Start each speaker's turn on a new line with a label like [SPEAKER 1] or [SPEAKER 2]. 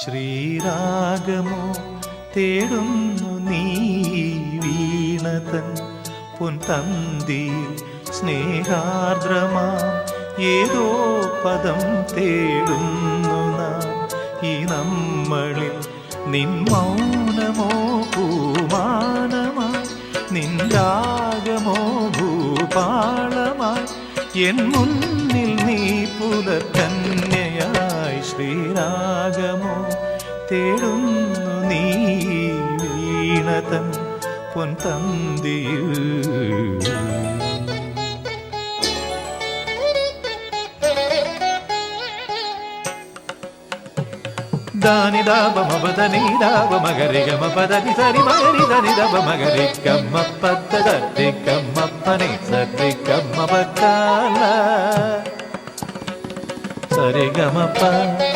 [SPEAKER 1] ശ്രീരാഗമോ തേടുന്നു നീ വീണതൻ പൊൻതന്തിയിൽ സ്നേഹാർദ്രമാ ഏതോ പദം തേടുന്നു നാം. ഈ നമ്മളിൽ നിൻ മൗനമോ പൂമാനമായി നിൻ രാഗമോ ഭൂപാളമായി എൻ മുന്നിൽ നീ പുലക്കന്യയായി ശ്രീരാഗമോ തേടുന്നു നീ വീണതൻ പൊൻതന്തിയിൽ దాని దాబ మబదని దాబ మగరి గమ పదని సరి మగరి దని దబ మగరి కమ్మ పద్దది కమ్మ పని సరి కమ్మ పక్కాల സരിഗമപ്പ.